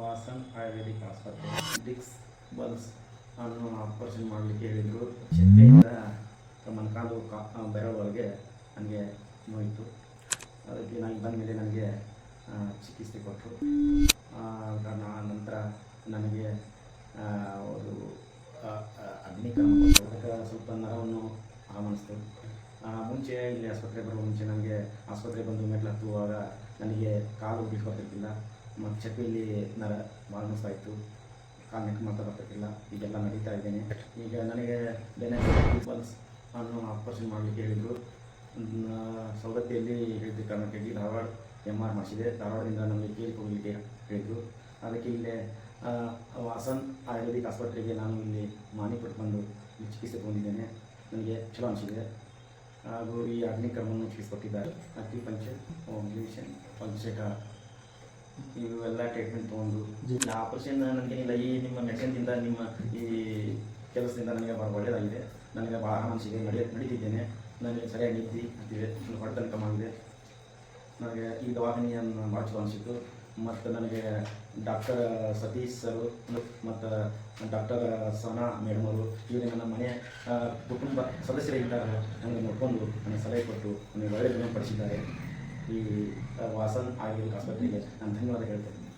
ವಾಸನ್ ಆಯುರ್ವೇದಿಕ್ ಆಸ್ಪತ್ರೆ. ಡಿಕ್ಸ್ ಬಲ್ಸ್ ಅನ್ನು ಆಪರೇಷನ್ ಮಾಡಲಿಕ್ಕೆ ಹೇಳಿದರು. ಚಿಂತೆಯಿಂದ ಮೊಣಕಾಲು ಕಾ ಬೆರಳೊಳಗೆ ನನಗೆ ನೋಯಿತು. ಅದಕ್ಕೆ ನಾನು ಬಂದ ಮೇಲೆ ನನಗೆ ಚಿಕಿತ್ಸೆ ಕೊಟ್ಟರು ನಂತರ ನನಗೆ ಅವರು ಕೊಟ್ಟರು. ಅದಕ್ಕೆ ಸ್ವಲ್ಪ ನರವನ್ನು ಆಹ್ವಾನಿಸ್ತು ಮುಂಚೆ ಇಲ್ಲಿ ಆಸ್ಪತ್ರೆ ಬರೋ ಮುಂಚೆ ನನಗೆ ಆಸ್ಪತ್ರೆ ಬಂದು ಮೆಟ್ಲು ನನಗೆ ಕಾಲು ಬಿಡ್ಕೊತಿರ್ತಿಲ್ಲ ಮತ್ತು ಚಪ್ಪಿಯಲ್ಲಿ ನರ ಭಾಳ ಆಯಿತು ಕಾಲು ನೆಕ್ ಮಾತ್ರ ಈಗೆಲ್ಲ ನಡೀತಾ ಇದ್ದೇನೆ. ಈಗ ನನಗೆ ಬೆನೆಫಿಟ್ ಪಲ್ಸ್ ಅನ್ನು ಆಪರೇಷನ್ ಮಾಡಲಿಕ್ಕೆ ಹೇಳಿದರು. ಸವದತ್ತಿಯಲ್ಲಿ ಹೇಳಿದ ಕಾರಣಕ್ಕಾಗಿ ಧಾರವಾಡ ಎಂ ಆರ್ ಮಾಡಿಸಿದೆ. ಧಾರವಾಡದಿಂದ ನಮಗೆ ಕೇಳಿ ಹೋಗಲಿಕ್ಕೆ ಹೇಳಿದರು. ಅದಕ್ಕೆ ಇಲ್ಲೇ ವಾಸನ್ ಆಯುರ್ವೇದಿಕ್ ಆಸ್ಪತ್ರೆಗೆ ನಾನು ಇಲ್ಲಿ ಮಾನಿಪಟ್ಟು ಪಡ್ಕೊಂಡು ಚಿಕಿತ್ಸೆ ತಗೊಂಡಿದ್ದೇನೆ. ನನಗೆ ಚಲೋ ಅನಿಸಿದೆ. ಹಾಗೂ ಈ ಅಗ್ನಿಕರ್ಮವನ್ನು ಕೊಟ್ಟಿದ್ದಾರೆ. ಅಕ್ಯುಪಂಚರ್ ಓಬ್ಲೇಷನ್ ಪಂಚಕ ಇವೆಲ್ಲ ಟ್ರೀಟ್ಮೆಂಟ್ ತಗೊಂಡು. ಆಪರೇಷನ್ ನನಗೇನಿಲ್ಲ ಈ ನಿಮ್ಮ ಮೆಡಿಸಿನ್ದಿಂದ ನಿಮ್ಮ ಈ ಕೆಲಸದಿಂದ ನನಗೆ ಭಾಳ ಒಳ್ಳೆಯದಾಗಿದೆ ನನಗೆ ಭಾಳ ಅನಿಸಿದೆ ನಡೆಯ ನಡೀತಿದ್ದೇನೆ. ನನಗೆ ಸರಿಯಾಗಿ ನಿದ್ದೆ ಹತ್ತಿದೆ ನನ್ನ ಹೊಡೆತನ ಕಮ್ಮಿ ಆಗಿದೆ. ನನಗೆ ಈ ದವಾಖಾನೆಯನ್ನು ಭಾಳ ಚಲೋ ಅನಿಸಿತು ಮತ್ತು ನನಗೆ ಡಾಕ್ಟರ್ ಸತೀಶ್ ಸರು ಮತ್ತು ಡಾಕ್ಟರ್ ಸನಾ ಮೇಡಮ್ ಅವರು ಇವರು ನನ್ನ ಮನೆಯ ಕುಟುಂಬ ಸದಸ್ಯರಿದ್ದಾರೆ ನನಗೆ ನೋಡಿಕೊಂಡು ನನಗೆ ಸಲಹೆ ಕೊಟ್ಟು ನನಗೆ ಒಳ್ಳೆಯ ಗುಣಪಡಿಸಿದ್ದಾರೆ ಈ ವಾಸನ್ ಆಯುರ್ವೇದಿಕ್ ಆಸ್ಪತ್ರೆಗೆ ನಾನು ಧನ್ಯವಾದ ಹೇಳ್ತೇನೆ